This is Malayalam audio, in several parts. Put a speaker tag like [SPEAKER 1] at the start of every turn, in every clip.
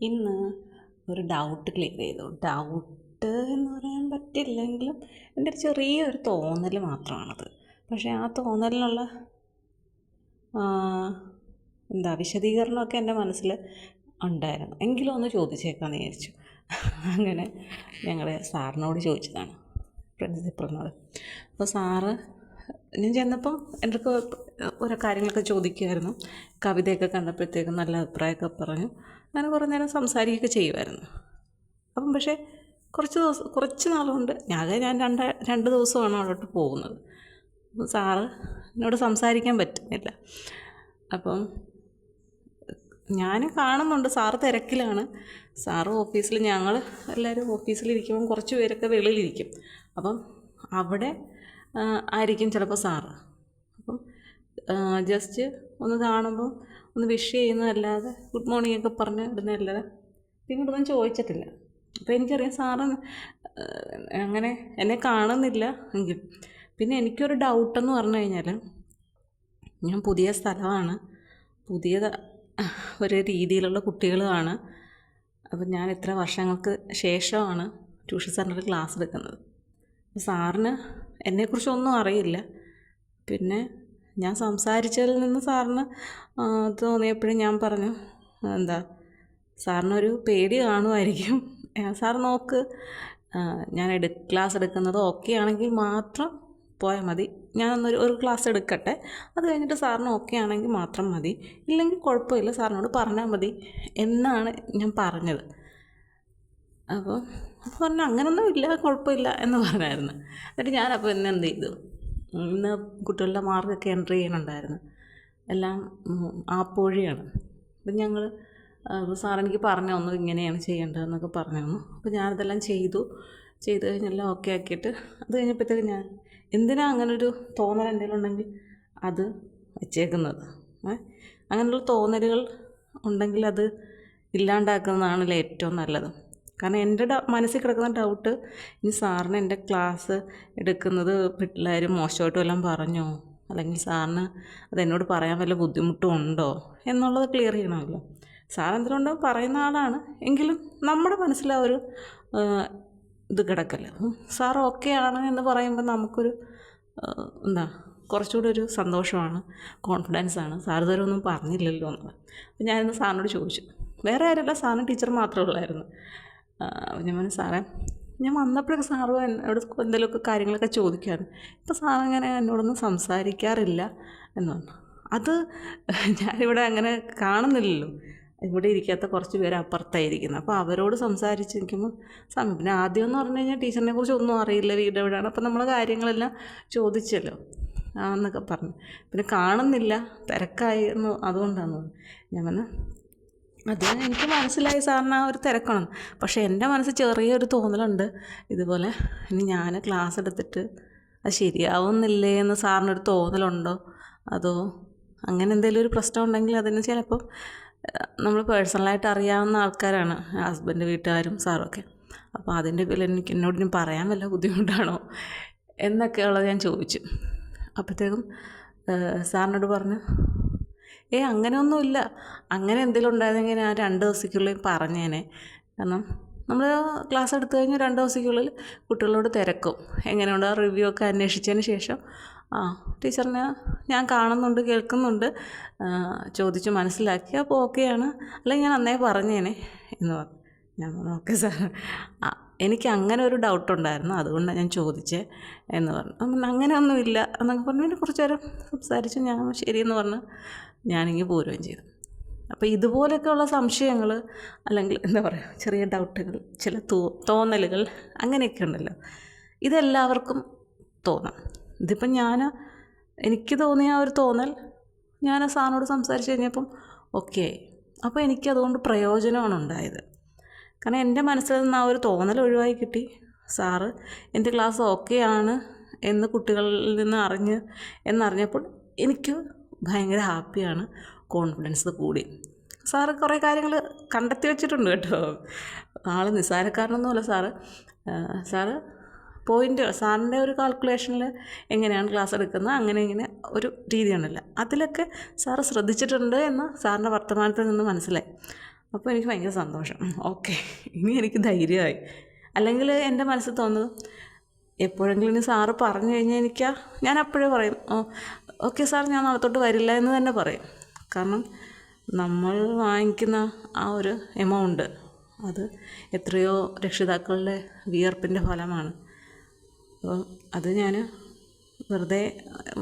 [SPEAKER 1] ഇന്ന് ഒരു ഡൗട്ട് ക്ലിയർ ചെയ്തു. ഡൗട്ട് എന്ന് പറയാൻ പറ്റില്ലെങ്കിലും എന്റെ ഒരു ചെറിയൊരു തോന്നൽ മാത്രമാണത്. പക്ഷേ ആ തോന്നലിനുള്ള എന്താ വിശദീകരണമൊക്കെ എന്റെ മനസ്സിൽ ഉണ്ടായിരുന്നു. എങ്കിലും ഒന്ന് ചോദിച്ചേക്കാമെന്ന് വിചാരിച്ചു. അങ്ങനെ ഞങ്ങൾ സാറിനോട് ചോദിച്ചതാണ്. പ്രിൻസിപ്പളിനോട് അപ്പോൾ സാറ് ഞാൻ ചെന്നപ്പം എന്റെ ഓരോ കാര്യങ്ങളൊക്കെ ചോദിക്കുമായിരുന്നു. കവിതയൊക്കെ കണ്ടപ്പോഴത്തേക്കും നല്ല അഭിപ്രായമൊക്കെ പറഞ്ഞു. അങ്ങനെ കുറേ നേരം സംസാരിക്കുകയൊക്കെ ചെയ്യുമായിരുന്നു. അപ്പം പക്ഷേ കുറച്ച് ദിവസം കുറച്ച് നാളുകൊണ്ട് ഞാൻ ഞാൻ രണ്ട് രണ്ട് ദിവസമാണ് അവിടോട്ട് പോകുന്നത്. സാറ് എന്നോട് സംസാരിക്കാൻ പറ്റുന്നില്ല. അപ്പം ഞാൻ കാണുന്നുണ്ട് സാറ് തിരക്കിലാണ്. സാറ് ഓഫീസിൽ ഞങ്ങൾ എല്ലാവരും ഓഫീസിലിരിക്കുമ്പം കുറച്ച് പേരൊക്കെ വെളിയിലിരിക്കും. അപ്പം അവിടെ ആയിരിക്കും ചിലപ്പോൾ സാറ്. അപ്പം ജസ്റ്റ് ഒന്ന് കാണുമ്പോൾ ഒന്ന് വിഷ് ചെയ്യുന്നതല്ലാതെ ഗുഡ് മോർണിംഗ് ഒക്കെ പറഞ്ഞ് ഇടുന്നതല്ലാതെ പിന്നീടൊന്നും ചോദിച്ചിട്ടില്ല. അപ്പോൾ എനിക്കറിയാം സാറ് അങ്ങനെ എന്നെ കാണുന്നില്ല എങ്കിൽ പിന്നെ എനിക്കൊരു ഡൗട്ടെന്ന് പറഞ്ഞു കഴിഞ്ഞാൽ ഞാൻ പുതിയ സ്ഥലമാണ്. പുതിയ ഒരു രീതിയിലുള്ള കുട്ടികളുമാണ് അപ്പം ഞാൻ ഇത്ര വർഷങ്ങൾക്ക് ശേഷമാണ് ട്യൂഷൻ സെന്ററിൽ ക്ലാസ് എടുക്കുന്നത്. സാറിന് എന്നെക്കുറിച്ചൊന്നും അറിയില്ല. പിന്നെ ഞാൻ സംസാരിച്ചതിൽ നിന്ന് സാറിന് തോന്നിയപ്പോഴും ഞാൻ പറഞ്ഞു എന്താ സാറിനൊരു പേടി കാണുമായിരിക്കും. സാർ നോക്ക് ഞാൻ എടു ക്ലാസ് എടുക്കുന്നത് ഓക്കെ ആണെങ്കിൽ മാത്രം പോയാൽ മതി. ഞാനൊന്നൊരു ഒരു ക്ലാസ് എടുക്കട്ടെ. അത് കഴിഞ്ഞിട്ട് സാറിന് ഓക്കെ ആണെങ്കിൽ മാത്രം മതി. ഇല്ലെങ്കിൽ കുഴപ്പമില്ല സാറിനോട് പറഞ്ഞാൽ മതി എന്നാണ് ഞാൻ പറഞ്ഞത്. അപ്പോൾ അപ്പോൾ പറഞ്ഞു അങ്ങനൊന്നും ഇല്ല കുഴപ്പമില്ല എന്ന് പറഞ്ഞായിരുന്നു. എന്നിട്ട് ഞാനപ്പോൾ ഇന്ന് എന്ത് ചെയ്തു? ഇന്ന് കുട്ടികളുടെ മാർക്കൊക്കെ എൻട്രി ചെയ്യുന്നുണ്ടായിരുന്നു എല്ലാം ആപ്പ് വഴിയാണ് അപ്പം ഞങ്ങൾ സാർ എനിക്ക് പറഞ്ഞു തന്നു ഇങ്ങനെയാണ് ചെയ്യേണ്ടതെന്നൊക്കെ പറഞ്ഞു തന്നു. അപ്പോൾ ഞാനതെല്ലാം ചെയ്തു. ചെയ്ത് കഴിഞ്ഞെല്ലാം ഓക്കെ ആക്കിയിട്ട് അത് കഴിഞ്ഞപ്പോഴത്തേക്ക് ഞാൻ എന്തിനാ അങ്ങനൊരു തോന്നൽ എന്തെങ്കിലും ഉണ്ടെങ്കിൽ അത് വെച്ചേക്കുന്നത്? അങ്ങനെയുള്ള തോന്നലുകൾ ഉണ്ടെങ്കിൽ അത് ഇല്ലാണ്ടാക്കുന്നതാണല്ലോ ഏറ്റവും നല്ലത്. കാരണം എന്റെ മനസ്സിൽ കിടക്കുന്ന ഡൗട്ട് ഇനി സാറിന് എന്റെ ക്ലാസ് എടുക്കുന്നത് പിള്ളേർ മോശമായിട്ട് വല്ലതും പറഞ്ഞോ? അല്ലെങ്കിൽ സാറിന് അതെന്നോട് പറയാൻ വല്ല ബുദ്ധിമുട്ടും ഉണ്ടോ? എന്നുള്ളത് ക്ലിയർ ചെയ്യണമല്ലോ. സാർ എന്തുകൊണ്ടും പറയുന്ന ആളാണ്. എങ്കിലും നമ്മുടെ മനസ്സിൽ ആ ഒരു ഇത് കിടക്കല്ല സാർ ഓക്കെ ആണ് എന്ന് പറയുമ്പോൾ നമുക്കൊരു എന്താ കുറച്ചുകൂടി ഒരു സന്തോഷമാണ് കോൺഫിഡൻസ് ആണ്. സാർ ഇതുവരെ ഒന്നും പറഞ്ഞില്ലല്ലോ എന്നുള്ളത് അപ്പോൾ ഞാനിന്ന് സാറിനോട് ചോദിച്ചു. വേറെ ആരല്ല സാറിന് ടീച്ചർ മാത്രമേ ഉള്ളായിരുന്നു. ഞാൻ പറഞ്ഞു സാറേ ഞാൻ വന്നപ്പോഴൊക്കെ സാറ് എന്നോട് എന്തെങ്കിലുമൊക്കെ കാര്യങ്ങളൊക്കെ ചോദിക്കാറുണ്ട് ഇപ്പോൾ സാറങ്ങനെ എന്നോടൊന്നും സംസാരിക്കാറില്ല എന്ന് പറഞ്ഞു. അത് ഞാനിവിടെ അങ്ങനെ കാണുന്നില്ലല്ലോ. ഇവിടെ ഇരിക്കാത്ത കുറച്ച് പേര് അപ്പുറത്തായിരിക്കുന്നത് അപ്പോൾ അവരോട് സംസാരിച്ച് നിൽക്കുമ്പോൾ സമയം. പിന്നെ ആദ്യം എന്ന് പറഞ്ഞു കഴിഞ്ഞാൽ ടീച്ചറിനെ കുറിച്ച് ഒന്നും അറിയില്ല വീട് എവിടെയാണ് അപ്പോൾ നമ്മൾ കാര്യങ്ങളെല്ലാം ചോദിച്ചല്ലോ. എന്നൊക്കെ പറഞ്ഞു. പിന്നെ കാണുന്നില്ല തിരക്കായി എന്ന് അതുകൊണ്ടാണ് ഞാൻ പറഞ്ഞു അത് എനിക്ക് മനസ്സിലായി സാറിന് ആ ഒരു തിരക്കണം. പക്ഷേ എന്റെ മനസ്സിൽ ചെറിയൊരു തോന്നലുണ്ട്. ഇതുപോലെ ഇനി ഞാൻ ക്ലാസ് എടുത്തിട്ട് അത് ശരിയാവുന്നില്ലേ എന്ന് സാറിനൊരു തോന്നലുണ്ടോ? അതോ അങ്ങനെ എന്തെങ്കിലും ഒരു പ്രശ്നം ഉണ്ടെങ്കിൽ അതിന് ചിലപ്പം നമ്മൾ പേഴ്സണലായിട്ട് അറിയാവുന്ന ആൾക്കാരാണ് ഹസ്ബൻഡ് വീട്ടുകാരും സാറൊക്കെ അപ്പോൾ അതിന്റെ പേരിൽ എനിക്ക് എന്നോട് ഇനി പറയാൻ വല്ല ബുദ്ധിമുട്ടാണോ എന്നൊക്കെയുള്ളത് ഞാൻ ചോദിച്ചു. അപ്പോഴത്തേക്കും സാറിനോട് പറഞ്ഞു ഏ അങ്ങനെയൊന്നുമില്ല. അങ്ങനെ എന്തെങ്കിലും ഉണ്ടായിരുന്നെങ്കിൽ ഞാൻ രണ്ട് ദിവസത്തേക്കുള്ളിൽ പറഞ്ഞേനെ. കാരണം നമ്മൾ ക്ലാസ് എടുത്തു കഴിഞ്ഞാൽ രണ്ട് ദിവസത്തേക്കുള്ളിൽ കുട്ടികളോട് തിരക്കും. എങ്ങനെയുണ്ട് ആ റിവ്യൂ ഒക്കെ അന്വേഷിച്ചതിന് ശേഷം. ആ ടീച്ചറിനെ ഞാൻ കാണുന്നുണ്ട് കേൾക്കുന്നുണ്ട്. ചോദിച്ച് മനസ്സിലാക്കി അപ്പോൾ ഓക്കെയാണ്. അല്ലെങ്കിൽ ഞാൻ അന്നേ പറഞ്ഞേനെ എന്ന് പറഞ്ഞു. ഞാൻ പറഞ്ഞു ഓക്കെ സാർ. ആ എനിക്ക് അങ്ങനെ ഒരു ഡൗട്ട് ഉണ്ടായിരുന്നു. അതുകൊണ്ടാണ് ഞാൻ ചോദിച്ചേ എന്ന് പറഞ്ഞു. അപ്പം അങ്ങനെയൊന്നുമില്ല എന്നൊക്കെ പറഞ്ഞു. പിന്നെ കുറച്ച് നേരം സംസാരിച്ചു. ഞാൻ ശരിയെന്ന് പറഞ്ഞ്. ഞാനിങ്ങനെ പോരുകയും ചെയ്തു. അപ്പോൾ ഇതുപോലെയൊക്കെയുള്ള സംശയങ്ങൾ അല്ലെങ്കിൽ എന്താ പറയുക ചെറിയ ഡൗട്ടുകൾ ചില തോ തോന്നലുകൾ അങ്ങനെയൊക്കെ ഉണ്ടല്ലോ. ഇതെല്ലാവർക്കും തോന്നാം. ഇതിപ്പം ഞാൻ എനിക്ക് തോന്നിയ ഒരു തോന്നൽ ഞാൻ ആ സാറിനോട് സംസാരിച്ച് കഴിഞ്ഞപ്പം ഓക്കെ അപ്പോൾ എനിക്കതുകൊണ്ട് പ്രയോജനമാണ് ഉണ്ടായത്. കാരണം എന്റെ മനസ്സിൽ നിന്ന് ആ ഒരു തോന്നൽ ഒഴിവായി കിട്ടി. സാറ് എന്റെ ക്ലാസ് ഓക്കെ ആണ് എന്ന് കുട്ടികളിൽ നിന്ന് അറിഞ്ഞ് എന്നറിഞ്ഞപ്പോൾ എനിക്ക് ഭയങ്കര ഹാപ്പിയാണ് കോൺഫിഡൻസ് കൂടി. സാറ് കുറേ കാര്യങ്ങൾ കണ്ടെത്തി വെച്ചിട്ടുണ്ട് കേട്ടോ. ആൾ നിസ്സാരക്കാരനൊന്നുമല്ല സാറ് സാറ് പോയിന്റ് സാറിന്റെ ഒരു കാൽക്കുലേഷനിൽ എങ്ങനെയാണ് ക്ലാസ് എടുക്കുന്നത്? അങ്ങനെ ഇങ്ങനെ ഒരു രീതിയാണല്ലോ. അതിലൊക്കെ സാറ് ശ്രദ്ധിച്ചിട്ടുണ്ട് എന്ന് സാറിന്റെ വർത്തമാനത്തിൽ നിന്ന് മനസ്സിലായി. അപ്പോൾ എനിക്ക് ഭയങ്കര സന്തോഷം. ഓക്കെ ഇനി എനിക്ക് ധൈര്യമായി. അല്ലെങ്കിൽ എന്റെ മനസ്സിൽ തോന്നുന്നത് എപ്പോഴെങ്കിലും ഇനി സാറ് പറഞ്ഞു കഴിഞ്ഞാൽ എനിക്ക്? ഞാൻ അപ്പോഴേ പറയും ഓ ഓക്കെ സാർ ഞാൻ നാളെ തൊട്ട് വരില്ല എന്ന് തന്നെ പറയും. കാരണം നമ്മൾ വാങ്ങിക്കുന്ന ആ ഒരു എമൗണ്ട് അത് എത്രയോ രക്ഷിതാക്കളുടെ വിയർപ്പിന്റെ ഫലമാണ്. അപ്പോൾ അത് ഞാൻ വെറുതെ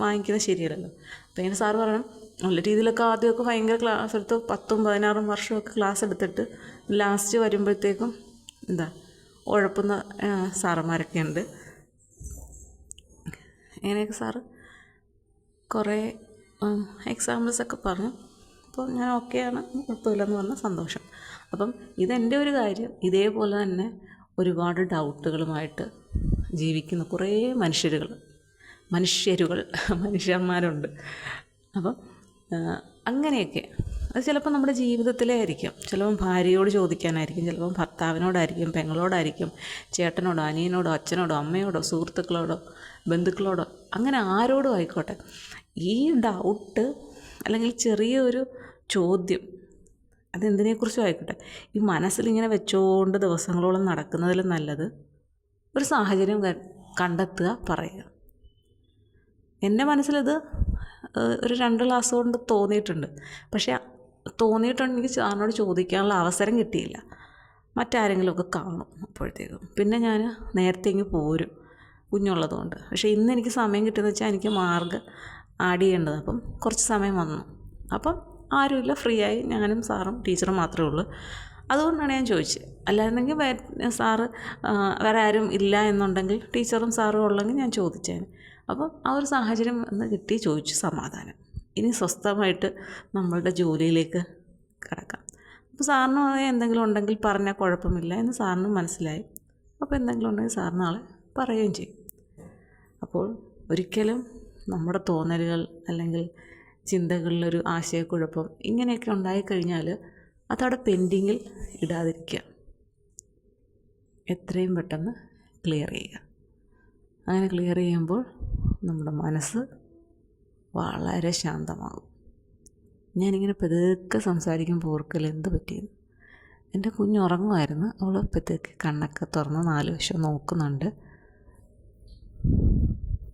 [SPEAKER 1] വാങ്ങിക്കുന്നത് ശരിയല്ലല്ലോ. അപ്പോൾ ഇങ്ങനെ സാറ് പറയണം നല്ല രീതിയിലൊക്കെ ആദ്യമൊക്കെ ഭയങ്കര ക്ലാസ് എടുത്ത് പത്തും പതിനാറും വർഷമൊക്കെ ക്ലാസ് എടുത്തിട്ട് ലാസ്റ്റ് വരുമ്പോഴത്തേക്കും എന്താ ഉഴപ്പുന്ന സാറന്മാരൊക്കെ ഉണ്ട്. എങ്ങനെയൊക്കെ സാറ്? കുറേ എക്സാമ്പിൾസൊക്കെ പറഞ്ഞു. അപ്പോൾ ഞാൻ ഓക്കെയാണ് കുഴപ്പമില്ലെന്ന് പറഞ്ഞ സന്തോഷം. അപ്പം ഇതെന്റെ ഒരു കാര്യം ഇതേപോലെ തന്നെ ഒരുപാട് ഡൗട്ടുകളുമായിട്ട് ജീവിക്കുന്ന കുറേ മനുഷ്യരുകൾ മനുഷ്യരുകൾ മനുഷ്യന്മാരുണ്ട്. അപ്പം അങ്ങനെയൊക്കെ അത് ചിലപ്പോൾ നമ്മുടെ ജീവിതത്തിലേ ആയിരിക്കും ചിലപ്പം ഭാര്യയോട് ചോദിക്കാനായിരിക്കും ചിലപ്പം ഭർത്താവിനോടായിരിക്കും പെങ്ങളോടായിരിക്കും ചേട്ടനോടോ അനിയനോടോ അച്ഛനോടോ അമ്മയോടോ സുഹൃത്തുക്കളോടോ ബന്ധുക്കളോടോ അങ്ങനെ ആരോടും ആയിക്കോട്ടെ. ഈ ഡൗട്ട് അല്ലെങ്കിൽ ചെറിയൊരു ചോദ്യം അതെന്തിനെക്കുറിച്ചും ആയിക്കോട്ടെ. ഈ മനസ്സിലിങ്ങനെ വെച്ചുകൊണ്ട് ദിവസങ്ങളോളം നടക്കുന്നതിൽ നല്ലത് ഒരു സാഹചര്യം കണ്ടെത്തുക പറയുക. എന്റെ മനസ്സിലത് ഒരു രണ്ട് ക്ലാസ് കൊണ്ട് തോന്നിയിട്ടുണ്ട്. പക്ഷേ തോന്നിയിട്ടുണ്ടെങ്കിൽ സാറിനോട് ചോദിക്കാനുള്ള അവസരം കിട്ടിയില്ല. മറ്റാരെങ്കിലുമൊക്കെ കാണും അപ്പോഴത്തേക്കും. പിന്നെ ഞാൻ നേരത്തെ ഇങ്ങ് പോരും കുഞ്ഞുള്ളതുകൊണ്ട്. പക്ഷേ ഇന്ന് എനിക്ക് സമയം കിട്ടിയെന്ന് വെച്ചാൽ എനിക്ക് മാർഗ് ആഡ് ചെയ്യേണ്ടത്. അപ്പം കുറച്ച് സമയം വന്നു. അപ്പം ആരുമില്ല. ഫ്രീ ആയി ഞാനും സാറും ടീച്ചറും മാത്രമേ ഉള്ളൂ. അതുകൊണ്ടാണ് ഞാൻ ചോദിച്ചത്. അല്ലായിരുന്നെങ്കിൽ സാറ് വേറെ ആരും ഇല്ല എന്നുണ്ടെങ്കിൽ ടീച്ചറും സാറും ഉള്ളെങ്കിൽ ഞാൻ ചോദിച്ചേനെ. അപ്പം ആ ഒരു സാഹചര്യം എന്ന് കിട്ടി ചോദിച്ചു സമാധാനം. ഇനി സ്വസ്ഥമായിട്ട് നമ്മളുടെ ജോലിയിലേക്ക് കിടക്കാം. അപ്പോൾ സാറിന് എന്തെങ്കിലും ഉണ്ടെങ്കിൽ പറഞ്ഞാൽ കുഴപ്പമില്ല എന്ന് സാറിന് മനസ്സിലായി. അപ്പോൾ എന്തെങ്കിലും ഉണ്ടെങ്കിൽ സാർ നാളെ പറയുകയും ചെയ്യും. അപ്പോൾ ഒരിക്കലും നമ്മുടെ തോന്നലുകൾ അല്ലെങ്കിൽ ചിന്തകളിലൊരു ആശയക്കുഴപ്പം ഇങ്ങനെയൊക്കെ ഉണ്ടായിക്കഴിഞ്ഞാൽ അതവിടെ പെൻഡിങ്ങിൽ ഇടാതിരിക്കുക. എത്രയും പെട്ടെന്ന് ക്ലിയർ ചെയ്യുക. അങ്ങനെ ക്ലിയർ ചെയ്യുമ്പോൾ നമ്മുടെ മനസ്സ് വളരെ ശാന്തമാകും. ഞാനിങ്ങനെ പതുക്കെ സംസാരിക്കുമ്പോൾ ഓർക്കൽ എന്ത് പറ്റിയെന്ന്. എന്റെ കുഞ്ഞ് ഉറങ്ങുമായിരുന്നു. അവൾ പതുക്കെ കണ്ണൊക്കെ തുറന്ന് നാല് വശം നോക്കുന്നുണ്ട്.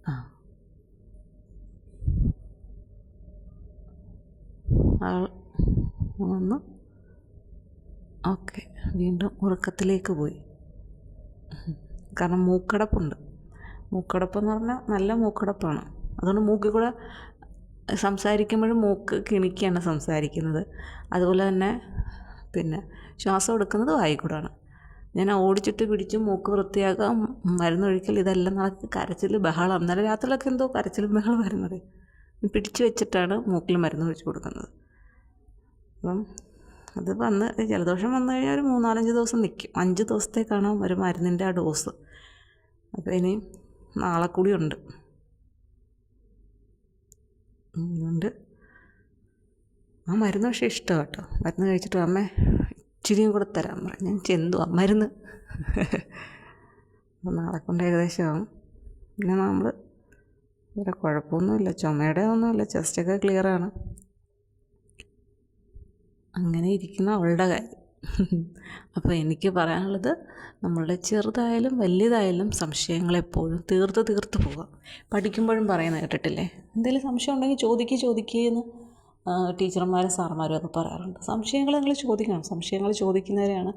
[SPEAKER 1] ആ. ഒന്ന് ഓക്കെ. വീണ്ടും ഉറക്കത്തിലേക്ക് പോയി. കാരണം മൂക്കടപ്പുണ്ട്. മൂക്കടപ്പെന്ന് പറഞ്ഞാൽ നല്ല മൂക്കടപ്പാണ്. അതുകൊണ്ട് മൂക്കിൽ കൂടെ സംസാരിക്കുമ്പോഴും മൂക്ക് കിണിക്കുകയാണ് സംസാരിക്കുന്നത്. അതുപോലെ തന്നെ പിന്നെ ശ്വാസം എടുക്കുന്നത് വായിക്കൂടാണ് ഞാൻ ഓടിച്ചിട്ട് പിടിച്ച് മൂക്ക് വൃത്തിയാക്കാം മരുന്നൊഴിക്കൽ ഇതെല്ലാം നടക്ക്. കരച്ചിൽ ബഹളം. ഇന്നലെ രാത്രിയിലൊക്കെ എന്തോ കരച്ചിൽ ബഹളം വരുന്നത് പിടിച്ചു വെച്ചിട്ടാണ് മൂക്കിൽ മരുന്ന് ഒഴിച്ച് കൊടുക്കുന്നത്. അപ്പം അത് വന്ന് ജലദോഷം വന്നു കഴിഞ്ഞാൽ ഒരു മൂന്നാലഞ്ച് ദിവസം നിൽക്കും അഞ്ച് ദിവസത്തേക്കാണ് ഒരു മരുന്നിന്റെ ആ ഡോസ്. അപ്പോൾ ഇനി നാളെ കൂടി ഉണ്ട്. അതുകൊണ്ട് ആ മരുന്ന് പക്ഷേ ഇഷ്ടമാണ് കേട്ടോ മരുന്ന് കഴിച്ചിട്ട് അമ്മ ഇച്ചിരിയും കൂടെ തരാൻ പറഞ്ഞു. ഞാൻ ചെന്തുവാ മരുന്ന്. നാളെ കൊണ്ട് ഏകദേശം പിന്നെ നമ്മൾ വേറെ കുഴപ്പമൊന്നുമില്ല. ചുമയുടെ ഒന്നുമില്ല. ചെസ്റ്റൊക്കെ ക്ലിയറാണ് അങ്ങനെ ഇരിക്കുന്ന അവളുടെ കാര്യം. അപ്പോൾ എനിക്ക് പറയാനുള്ളത് നമ്മളുടെ ചെറുതായാലും വലിയതായാലും സംശയങ്ങളെപ്പോഴും തീർത്ത് തീർത്ത് പോകാം. പഠിക്കുമ്പോഴും പറയുന്നത് കേട്ടിട്ടില്ലേ? എന്തെങ്കിലും സംശയം ഉണ്ടെങ്കിൽ ചോദിക്കുക ചോദിക്കുക എന്ന് ടീച്ചർമാരും സാറന്മാരും ഒക്കെ പറയാറുണ്ട്. സംശയങ്ങൾ നിങ്ങൾ ചോദിക്കണം. സംശയങ്ങൾ ചോദിക്കുന്നവരെയാണ്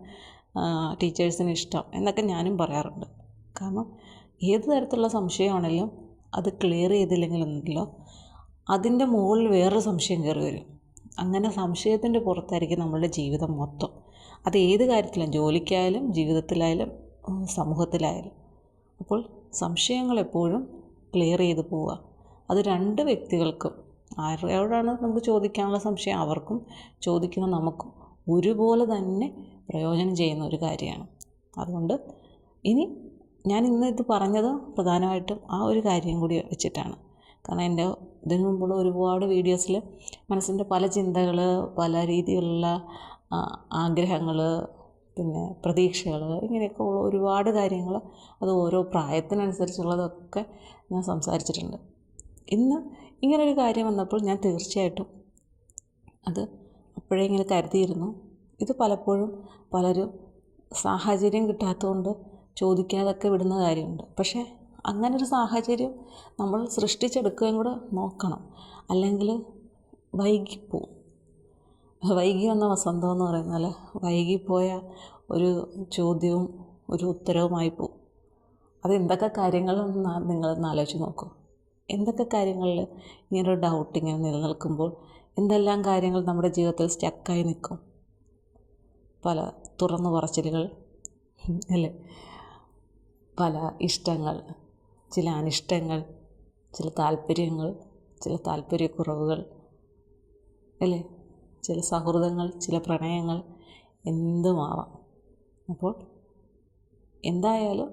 [SPEAKER 1] ടീച്ചേഴ്സിന് ഇഷ്ടം എന്നൊക്കെ ഞാനും പറയാറുണ്ട്. കാരണം ഏത് തരത്തിലുള്ള സംശയമാണെങ്കിലും അത് ക്ലിയർ ചെയ്തില്ലെങ്കിലുണ്ടല്ലോ അതിന്റെ മുകളിൽ വേറൊരു സംശയം കയറി വരും. അങ്ങനെ സംശയത്തിന്റെ പുറത്തായിരിക്കും നമ്മളുടെ ജീവിതം മൊത്തം. അത് ഏത് കാര്യത്തിലും ജോലിക്കായാലും ജീവിതത്തിലായാലും സമൂഹത്തിലായാലും. അപ്പോൾ സംശയങ്ങൾ എപ്പോഴും ക്ലിയർ ചെയ്ത് പോവുക. അത് രണ്ട് വ്യക്തികൾക്കും ആരോടാണ് നമുക്ക് ചോദിക്കാനുള്ള സംശയം? അവർക്കും ചോദിക്കുന്ന നമുക്കും ഒരുപോലെ തന്നെ പ്രയോജനം ചെയ്യുന്ന ഒരു കാര്യമാണ്. അതുകൊണ്ട് ഇനി ഞാൻ ഇന്ന് ഇത് പറഞ്ഞത് പ്രധാനമായിട്ടും ആ ഒരു കാര്യം കൂടി വെച്ചിട്ടാണ്. കാരണം എന്റെ ഇതിനു മുമ്പുള്ള ഒരുപാട് വീഡിയോസിൽ മനസ്സിന്റെ പല ചിന്തകൾ പല രീതിയിലുള്ള ആഗ്രഹങ്ങൾ പിന്നെ പ്രതീക്ഷകൾ ഇങ്ങനെയൊക്കെ ഉള്ള ഒരുപാട് കാര്യങ്ങൾ അത് ഓരോ പ്രായത്തിനനുസരിച്ചുള്ളതൊക്കെ ഞാൻ സംസാരിച്ചിട്ടുണ്ട്. ഇന്ന് ഇങ്ങനൊരു കാര്യം വന്നപ്പോൾ ഞാൻ തീർച്ചയായിട്ടും അത് അപ്പോഴേ ഇങ്ങനെ കരുതിയിരുന്നു. ഇത് പലപ്പോഴും പലരും സാഹചര്യം കിട്ടാത്തതുകൊണ്ട് ചോദിക്കാതൊക്കെ വിടുന്ന കാര്യമുണ്ട്. പക്ഷേ അങ്ങനൊരു സാഹചര്യം നമ്മൾ സൃഷ്ടിച്ചെടുക്കുകയും കൂടെ നോക്കണം. അല്ലെങ്കിൽ വൈകിപ്പോവും. വൈകി വന്ന വസന്തം എന്ന് പറയുന്നത് വൈകിപ്പോയ ഒരു ചോദ്യവും ഒരു ഉത്തരവുമായി പോവും. അത് എന്തൊക്കെ കാര്യങ്ങളെന്ന് നിങ്ങളൊന്ന് ആലോചിച്ച് നോക്കൂ. എന്തൊക്കെ കാര്യങ്ങളിൽ ഇങ്ങനൊരു ഡൗട്ട് ഇങ്ങനെ നിലനിൽക്കുമ്പോൾ എന്തെല്ലാം കാര്യങ്ങൾ നമ്മുടെ ജീവിതത്തിൽ സ്റ്റക്കായി നിൽക്കും? പല തുറന്നു പറച്ചിലുകൾ അല്ലേ? പല ഇഷ്ടങ്ങൾ ചില അനിഷ്ടങ്ങൾ ചില താല്പര്യങ്ങൾ ചില താല്പര്യക്കുറവുകൾ അല്ലേ? ചില സൗഹൃദങ്ങൾ ചില പ്രണയങ്ങൾ എന്തുമാവാം. അപ്പോൾ എന്തായാലും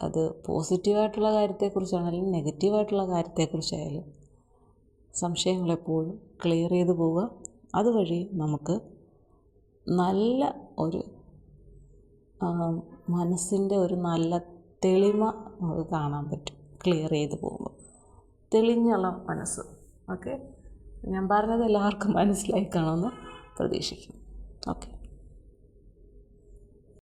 [SPEAKER 1] അത് പോസിറ്റീവായിട്ടുള്ള കാര്യത്തെക്കുറിച്ചാണെങ്കിലും നെഗറ്റീവായിട്ടുള്ള കാര്യത്തെക്കുറിച്ചായാലും സംശയങ്ങളെപ്പോഴും ക്ലിയർ ചെയ്ത് പോവുക. അതുവഴി നമുക്ക് നല്ല ഒരു മനസ്സിന്റെ ഒരു നല്ല തെളിമ നമുക്ക് കാണാൻ പറ്റും. ക്ലിയർ ചെയ്ത് പോകുമ്പോൾ. തെളിഞ്ഞുള്ള മനസ്സ്. ഓക്കെ ഞാൻ പറഞ്ഞത് എല്ലാവർക്കും മനസ്സിലായി കാണുമെന്ന് പ്രതീക്ഷിക്കുന്നു. ഓക്കെ